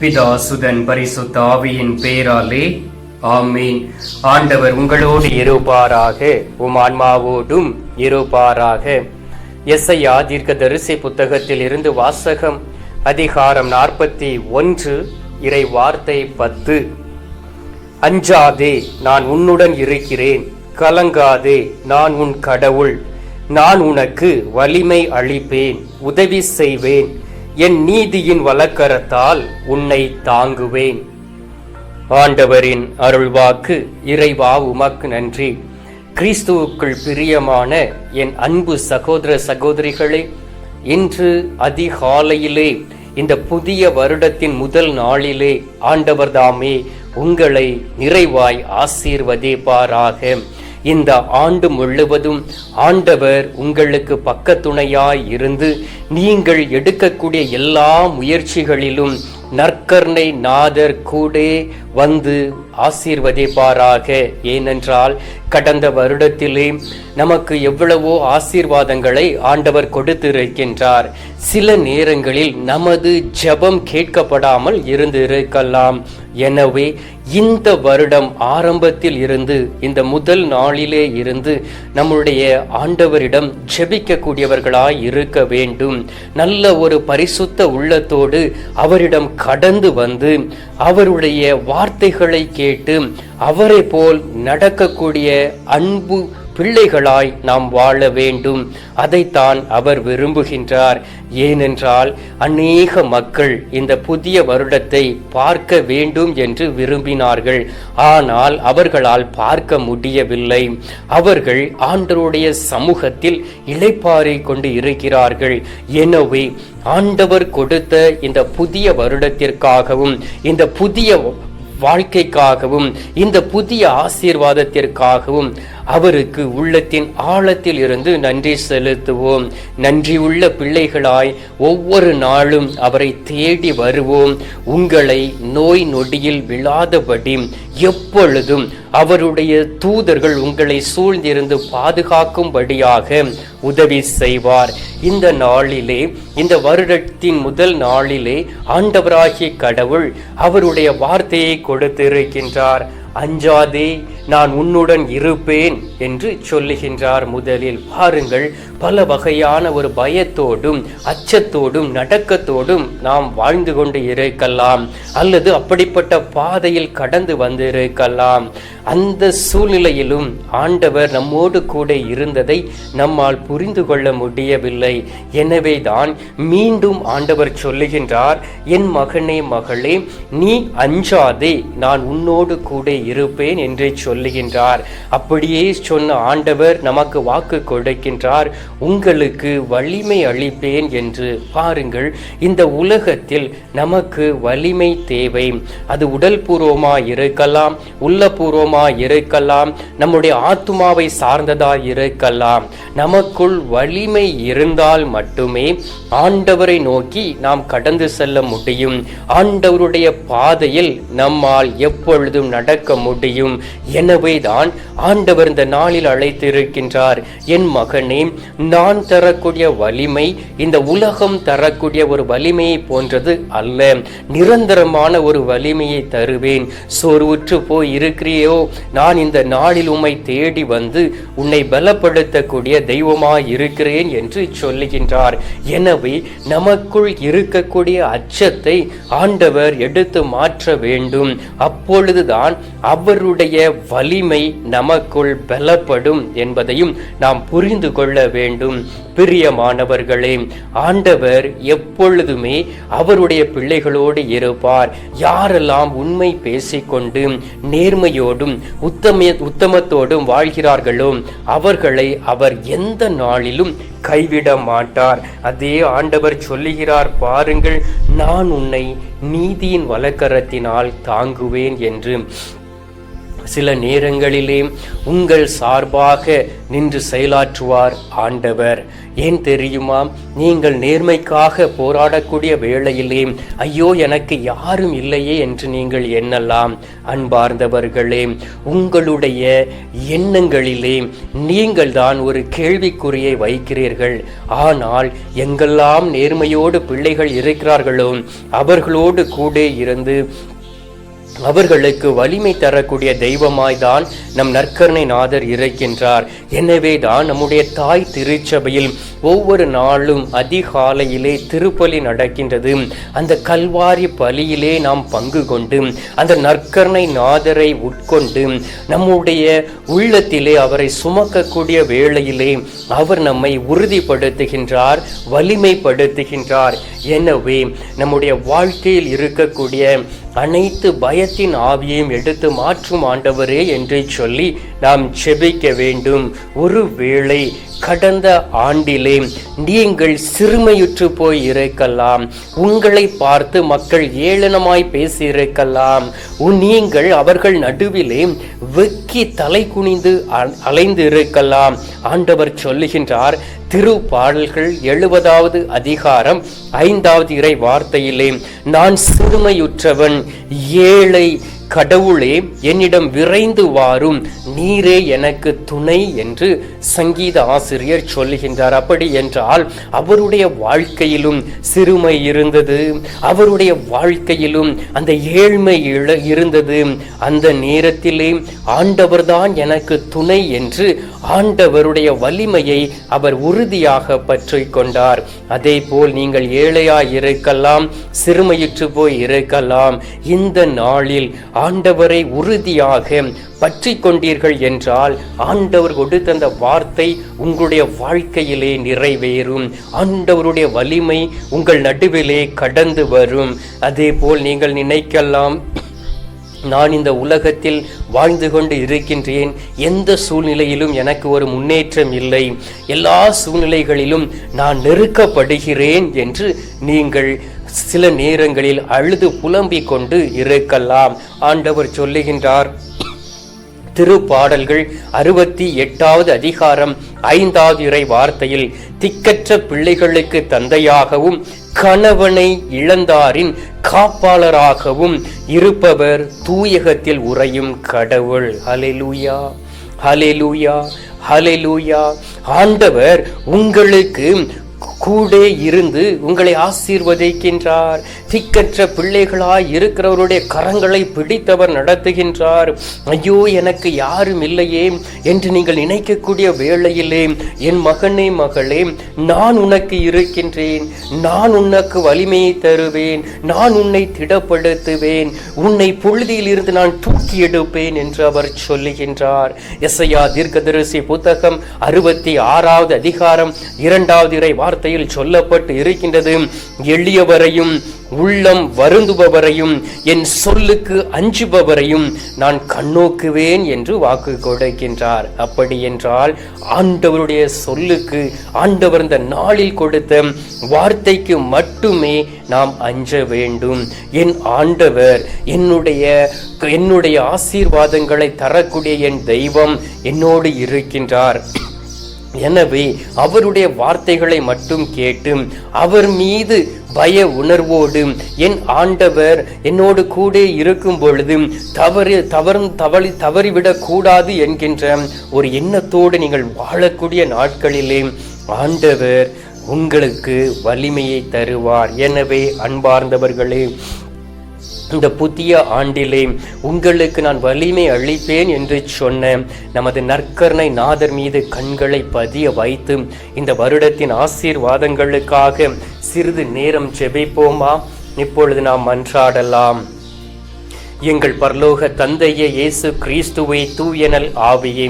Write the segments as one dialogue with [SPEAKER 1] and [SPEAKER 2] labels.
[SPEAKER 1] பிதா சுதன் பரிசுத்த ஆவியின் பேராலே. ஆமீன். ஆண்டவர் உங்களோடு இருப்பாராக. உம் ஆன்மாவோடும் இருப்பாராக. எஸ்ஐயா தீர்க்க தரிசி புத்தகத்தில் இருந்து வாசகம் அதிகாரம் நாற்பத்தி ஒன்று இறை வார்த்தை பத்து. அஞ்சாதே நான் உன்னுடன் இருக்கிறேன். கலங்காதே நான் உன் கடவுள். நான் உனக்கு வலிமை அளிப்பேன். உதவி செய்வேன். என் நீதியின் வழக்கரத்தால் உன்னை தாங்குவேன். ஆண்டவரின் அருள்வாக்கு இறைவா உமக்கு நன்றி. கிறிஸ்துவுக்குள் பிரியமான என் அன்பு சகோதர சகோதரிகளே இன்று அதிகாலையிலே இந்த புதிய வருடத்தின் முதல் நாளிலே ஆண்டவர்தாமே உங்களை நிறைவாய் ஆசீர்வதிப்பாராக. இந்த ஆண்டு முழுவதும் ஆண்டவர் உங்களுக்கு பக்கத்துணையாய் இருந்து நீங்கள் எடுக்கக்கூடிய எல்லா முயற்சிகளிலும் நற்கர்ணை நாதர் கூட வந்து ஆசீர்வதிப்பாராக ஏனென்றால் கடந்த வருடத்திலே நமக்கு எவ்வளவோ ஆசீர்வாதங்களை ஆண்டவர் கொடுத்திருக்கின்றார். சில நேரங்களில் நமது ஜெபம் கேட்கப்படாமல் இருந்திருக்கலாம். எனவே இந்த வருடம் ஆரம்பத்தில் இருந்து இந்த முதல் நாளிலே இருந்து நம்முடைய ஆண்டவரிடம் ஜெபிக்கக்கூடியவர்களாய் இருக்க வேண்டும். நல்ல ஒரு பரிசுத்த உள்ளத்தோடு அவரிடம் கடந்து வந்து அவருடைய வார்த்தைகளை கேட்டு அவரை போல் நடக்கக்கூடிய அன்பு பிள்ளைகளாய் நாம் வாழ வேண்டும். அதைத்தான் அவர் விரும்புகின்றார். ஏனென்றால் அநேக மக்கள் இந்த புதிய வருடத்தை பார்க்க வேண்டும் என்று விரும்பினார்கள். ஆனால் அவர்களால் பார்க்க முடியவில்லை. அவர்கள் ஆண்டருடைய சமூகத்தில் இளைப்பாறை கொண்டு இருக்கிறார்கள். எனவே ஆண்டவர் கொடுத்த இந்த புதிய வருடத்திற்காகவும் இந்த புதிய வாழ்க்கைக்காகவும் இந்த புதிய ஆசீர்வாதத்திற்காகவும் அவருக்கு உள்ளத்தின் ஆழத்தில் இருந்து நன்றி செலுத்துவோம். நன்றி உள்ள பிள்ளைகளாய் ஒவ்வொரு நாளும் அவரை தேடி வருவோம். உங்களை நோய் நொடியில் விழாதபடி எப்பொழுதும் அவருடைய தூதர்கள் உங்களை சூழ்ந்திருந்து பாதுகாக்கும்படியாக உதவி செய்வார். இந்த நாளிலே இந்த வருடத்தின் முதல் நாளிலே ஆண்டவராகிய கடவுள் அவருடைய வார்த்தையை கொடுத்திருக்கின்றார். அஞ்சாதே நான் உன்னுடன் இருப்பேன் என்று சொல்லுகின்றார் முதலில். பாருங்கள் பல வகையான ஒரு பயத்தோடும் அச்சத்தோடும் நடக்கத்தோடும் நாம் வாழ்ந்து கொண்டு இருக்கலாம். அல்லது அப்படிப்பட்ட பாதையில் கடந்து வந்து இருக்கலாம் அந்த சூழ்நிலையிலும் ஆண்டவர் நம்மோடு கூட இருந்ததை நம்மால் புரிந்து கொள்ள முடியவில்லை. எனவே தான் மீண்டும் ஆண்டவர் சொல்லுகின்றார் என் மகனே மகளே நீ அஞ்சாதே நான் உன்னோடு கூட இருப்பேன் என்று சொல்லுகின்றார். அப்படியே சொன்ன ஆண்டவர் நமக்கு வாக்கு கொடுக்கின்றார். உங்களுக்கு வலிமை அளிப்பேன் என்று பாருங்கள். இந்த உலகத்தில் நமக்கு வலிமை தேவை. அது உடல் பூர்வமா இருக்கலாம் உள்ளபூர்வமா இருக்கலாம் நம்முடைய ஆத்மாவை சார்ந்ததா இருக்கலாம். நமக்குள் வலிமை இருந்தால் மட்டுமே ஆண்டவரை நோக்கி நாம் கடந்து செல்ல முடியும். ஆண்டவருடைய பாதையில் நம்மால் எப்பொழுதும் நடக்க முடியும். என தான் ஆண்டவர் இந்த நாளில் அழைத்திருக்கின்றார். என் மகனே நான் தரக்கூடிய வலிமை இந்த உலகம் தரக்கூடிய ஒரு வலிமையை போன்றது அல்ல. நிரந்தரமான ஒரு வலிமையை தருவேன். சோர்வுற்று போய் இருக்கிறியோ நான் இந்த நாளில் உம்மை தேடி வந்து உன்னை பலப்படுத்தக்கூடிய தெய்வமாய் இருக்கிறேன் என்று சொல்லுகின்றார். எனவே நமக்குள் இருக்கக்கூடிய அச்சத்தை ஆண்டவர் எடுத்து மாற்ற வேண்டும். அப்பொழுதுதான் அவருடைய வலிமை நமக்குள் பலப்படும் என்பதையும் நாம் புரிந்து கொள்ள வேண்டும். பிரியமானவர்களே ஆண்டவர் எப்பொழுதுமே அவருடைய பிள்ளைகளோடு இருப்பார். யாரெல்லாம் உண்மை பேசிக்கொண்டு நேர்மையோடும் உத்தம உத்தமத்தோடும் வாழ்கிறார்களோ அவர்களை அவர் எந்த நாளிலும் கைவிட மாட்டார். அதே ஆண்டவர் சொல்லுகிறார் பாருங்கள் நான் உன்னை நீதியின் வழக்கரத்தினால் தாங்குவேன் என்று. சில நேரங்களிலே உங்கள் சார்பாக நின்று செயலாற்றுவார் ஆண்டவர். ஏன் தெரியுமா? நீங்கள் நேர்மைக்காக போராடக்கூடிய வேளையிலே ஐயோ எனக்கு யாரும் இல்லையே என்று நீங்கள் எண்ணலாம். அன்பார்ந்தவர்களே உங்களுடைய எண்ணங்களிலே நீங்கள் தான் ஒரு கேள்விக்குறியை வைக்கிறீர்கள். ஆனால் எங்கெல்லாம் நேர்மையோடு பிள்ளைகள் இருக்கிறார்களோ அவர்களோடு கூட இருந்து அவர்களுக்கு வலிமை தரக்கூடிய தெய்வமாய்தான் நம் நற்கருணை நாதர் இருக்கின்றார் எனவே தான் நம்முடைய தாய் திருச்சபையில் ஒவ்வொரு நாளும் அதிகாலையிலே திருப்பலி நடக்கின்றது. அந்த கல்வாரி பலியிலே நாம் பங்கு கொண்டு அந்த நற்கருணை நாதரை உட்கொண்டு நம்முடைய உள்ளத்திலே அவரை சுமக்கக்கூடிய வேளையிலே அவர் நம்மை உறுதிப்படுத்துகின்றார் வலிமைப்படுத்துகின்றார். எனவே நம்முடைய வாழ்க்கையில் இருக்கக்கூடிய அனைத்து பய பயத்தின் ஆவியையும் எடுத்து மாற்றும் ஆண்டவரே என்று சொல்லி நாம் செபிக்க வேண்டும். ஒருவேளை கடந்த ஆண்டிலே நீங்கள் சிறுமையுற்று போய் இருக்கலாம். உங்களை பார்த்து மக்கள் ஏளனமாய் பேசியிருக்கலாம் நீங்கள் அவர்கள் நடுவிலே வெக்கி தலை குனிந்து அ- அலைந்து இருக்கலாம். ஆண்டவர் சொல்லுகின்றார் திரு பாடல்கள் எழுபதாவது அதிகாரம் ஐந்தாவது இறை வார்த்தையிலே நான் சிறுமையுற்றவன் ஏழை கடவுளே என்னிடம் விரைந்து வாரும் நீரே எனக்கு துணை என்று சங்கீத ஆசிரியர் சொல்லுகின்றார். அப்படி என்றால் அவருடைய வாழ்க்கையிலும் சிறுமை இருந்தது. அவருடைய வாழ்க்கையிலும் அந்த ஏழ்மை இருந்தது. அந்த நேரத்திலே ஆண்டவர்தான் எனக்கு துணை என்று ஆண்டவருடைய வலிமையை அவர் உறுதியாக பற்றி கொண்டார் அதே போல் நீங்கள் ஏழையாய் இருக்கலாம் சிறுமையுற்று போய் இருக்கலாம். இந்த நாளில் ஆண்டவரை உறுதியாக பற்றி கொண்டீர்கள் என்றால் ஆண்டவர் கொடுத்த அந்த வார்த்தை உங்களுடைய வாழ்க்கையிலே நிறைவேறும். ஆண்டவருடைய வலிமை உங்கள் நடுவிலே கடந்து வரும். அதே போல் நீங்கள் நினைக்கலாம் நான் இந்த உலகத்தில் வாழ்ந்து கொண்டு இருக்கின்றேன். எந்த சூழ்நிலையிலும் எனக்கு ஒரு முன்னேற்றம் இல்லை. எல்லா சூழ்நிலைகளிலும் நான் நெருக்கப்படுகிறேன் என்று நீங்கள் சில நேரங்களில் அழுது புலம்பிக் கொண்டு இருக்கலாம். ஆண்டவர் சொல்லுகின்றார் திருப்பாடல்கள் அறுபத்தி எட்டாவது அதிகாரம் ஐந்தாவது இறை வார்த்தையில் திக்கற்ற பிள்ளைகளுக்கு தந்தையாகவும் கணவனை இழந்தாரின் காப்பாளராகவும் இருப்பவர் தூயகத்தில் உறையும் கடவுள். அலெலூயா ஹலெலூயா ஹலெலூயா ஆண்டவர் உங்களுக்கு கூட இருந்து உங்களை ஆசீர்வதிக்கின்றார். திக்கற்ற பிள்ளைகளாய் இருக்கிறவருடைய கரங்களை பிடித்தவர் நடத்துகின்றார். ஐயோ எனக்கு யாரும் இல்லையே என்று நீங்கள் நினைக்கக்கூடிய வேளையிலே என் மகனே மகளே நான் உனக்கு இருக்கின்றேன். நான் உனக்கு வலிமையை தருவேன். நான் உன்னை திடப்படுத்துவேன். உன்னை புழுதியில் இருந்து நான் தூக்கி எடுப்பேன் என்று அவர் சொல்லுகின்றார். எஸ்ஐயா தீர்க்கதரிசி புத்தகம் அறுபத்தி ஆறாவது அதிகாரம் இரண்டாவது இறை வார்த்தையில் சொல்லப்பட்டு இருக்கின்றது. எளியவரையும் உள்ளம் வருந்துபவரையும் என் சொல்லுக்கு அஞ்சுபவரையும் நான் கண்ணோக்குவேன் என்று வாக்கு கொடுக்கின்றார். அப்படி என்றால் ஆண்டவருடைய சொல்லுக்கு ஆண்டவர் இந்த நாளில் கொடுத்த வார்த்தைக்கு மட்டுமே நாம் அஞ்ச வேண்டும். என் ஆண்டவர் என்னுடைய என்னுடைய ஆசீர்வாதங்களை தரக்கூடிய என் தெய்வம் என்னோடு இருக்கின்றார். எனவே அவருடைய வார்த்தைகளை மட்டும் கேட்டு அவர் மீது பய உணர்வோடு என் ஆண்டவர் என்னோடு கூட இருக்கும் பொழுது தவறு தவறும் தவறி தவறிவிடக் கூடாது என்கின்ற ஒரு எண்ணத்தோடு நீங்கள் வாழக்கூடிய நாட்களிலே ஆண்டவர் உங்களுக்கு வலிமையை தருவார். எனவே அன்பார்ந்தவர்களே இந்த புதிய ஆண்டிலே உங்களுக்கு நான் வலிமை அளிப்பேன் என்று சொன்ன நமது நற்கருணை நாதர் மீது கண்களை பதிய வைத்து இந்த வருடத்தின் ஆசீர்வாதங்களுக்காக சிறிது நேரம் செபிப்போமா இப்பொழுது நாம் மன்றாடலாம். எங்கள் பரலோக தந்தையே இயேசு கிறிஸ்துவை தூயனல் ஆவியே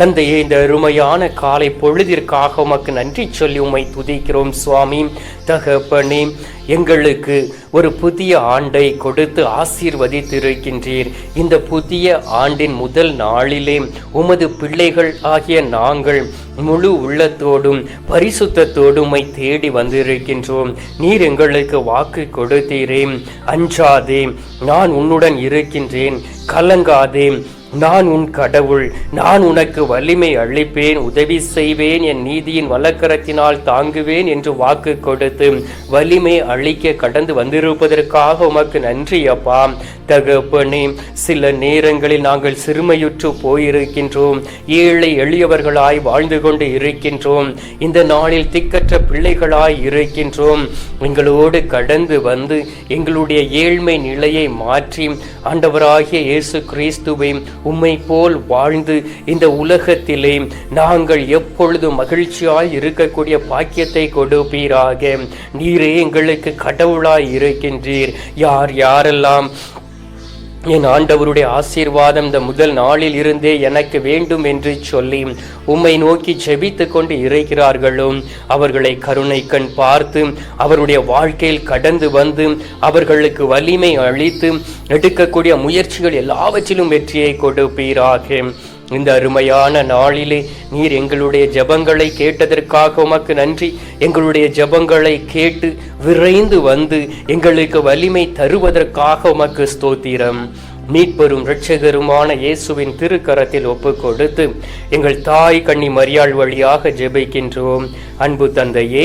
[SPEAKER 1] தந்தையே இந்த அருமையான காலை பொழுதிற்காக உமக்கு நன்றி சொல்லி உம்மை துதிக்கிறோம் சுவாமி. தகப்பனே எங்களுக்கு ஒரு புதிய ஆண்டை கொடுத்து ஆசீர்வதித்திருக்கின்றீர். இந்த புதிய ஆண்டின் முதல் நாளிலே உமது பிள்ளைகள் ஆகிய நாங்கள் முழு உள்ளத்தோடும் பரிசுத்தத்தோடும் தேடி வந்திருக்கின்றோம். நீர் எங்களுக்கு வாக்கு கொடுத்தீரே. அஞ்சாதே நான் உன்னுடன் இருக்கின்றேன். கலங்காதே நான் உன் கடவுள் நான் உனக்கு வலிமை அளிப்பேன் உதவி செய்வேன் என் நீதியின் வழக்கரத்தினால் தாங்குவேன் என்று வாக்கு கொடுத்து வலிமை அளிக்க கடந்து வந்திருப்பதற்காக உமக்கு நன்றி அப்பா. தகப்பனே சில நேரங்களில் நாங்கள் சிறுமையுற்று போயிருக்கின்றோம். ஏழை எளியவர்களாய் வாழ்ந்து கொண்டு இருக்கின்றோம். இந்த நாளில் திக்கற்ற பிள்ளைகளாய் இருக்கின்றோம். எங்களோடு கடந்து வந்து எங்களுடைய ஏழ்மை நிலையை மாற்றி ஆண்டவராகிய இயேசு கிறிஸ்துவை உம்மை போல் வாழ்ந்து இந்த உலகத்திலே நாங்கள் எப்பொழுது மகிழ்ச்சியாய் இருக்கக்கூடிய பாக்கியத்தை கொடுப்பீராக. நீரே எங்களுக்கு கடவுளாய் இருக்கின்றீர். யார் யாரெல்லாம் என் ஆண்டவருடைய ஆசீர்வாதம் இந்த முதல் நாளில் இருந்தே எனக்கு வேண்டும் என்று சொல்லி உம்மை நோக்கி ஜெபித்து கொண்டு இருக்கிறார்களும் அவர்களை கருணை கண் பார்த்து அவருடைய வாழ்க்கையில் கடந்து வந்து அவர்களுக்கு வலிமை அளித்து எடுக்கக்கூடிய முயற்சிகள் எல்லாவற்றிலும் வெற்றியை கொடுப்பீராக. இந்த அருமையான நாளிலே நீர் எங்களுடைய ஜெபங்களை கேட்டதற்காக உமக்கு நன்றி. எங்களுடைய ஜெபங்களை கேட்டு விரைந்து வந்து எங்களுக்கு வலிமை தருவதற்காக உமக்கு ஸ்தோத்திரம். மீட்பெரும் இரட்சகருமான இயேசுவின் திருக்கரத்தில் ஒப்பு கொடுத்து எங்கள் தாய் கண்ணி மரியாள் வழியாக ஜெபிக்கின்றோம். அன்பு தந்தையே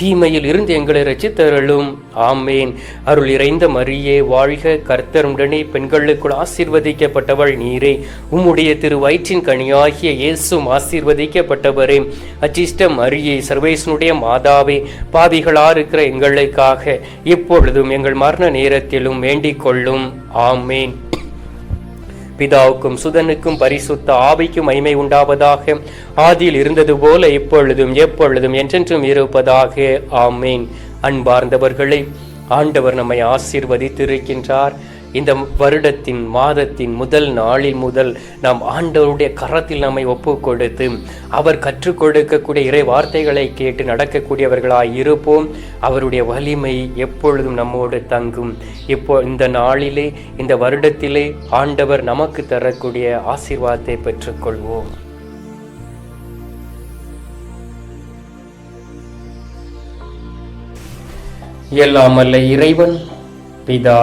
[SPEAKER 1] தீமையில் இருந்து எங்களை ரசித்தருளும். ஆமேன். அருள் இறைந்த மரியே வாழ்க கர்த்தருடனே பெண்களுக்குள் ஆசீர்வதிக்கப்பட்டவள் நீரே. உம்முடைய திரு வயிற்றின் கனியாகிய இயேசும் ஆசீர்வதிக்கப்பட்டவரே. அச்சிஷ்ட மரியே சர்வேசனுடைய மாதாவே பாவிகளா இருக்கிற எங்களுக்காக இப்பொழுதும் எங்கள் மரண நேரத்திலும் வேண்டிக் கொள்ளும். ஆமேன். பிதாவுக்கும் சுதனுக்கும் பரிசுத்த ஆவிக்கும் மகிமை உண்டாவதாக ஆதியில் இருந்தது போல இப்பொழுதும் எப்பொழுதும் என்றென்றும் இருப்பதாக. ஆமேன். அன்பார்ந்தவர்களை ஆண்டவர் நம்மை ஆசீர்வதித்திருக்கின்றார். இந்த வருடத்தின் மாதத்தின் முதல் நாளில் முதல் நாம் ஆண்டவருடைய கரத்தில் நம்மை ஒப்பு கொடுத்து அவர் கற்றுக் கொடுக்கக்கூடிய இறை வார்த்தைகளை கேட்டு நடக்கக்கூடியவர்களாய் இருப்போம். அவருடைய வலிமை எப்பொழுதும் நம்மோடு தங்கும். இப்போ இந்த நாளிலே இந்த வருடத்திலே ஆண்டவர் நமக்கு தரக்கூடிய ஆசீர்வாதத்தை பெற்றுக்கொள்வோம். எல்லாம் அல்ல இறைவன் பிதா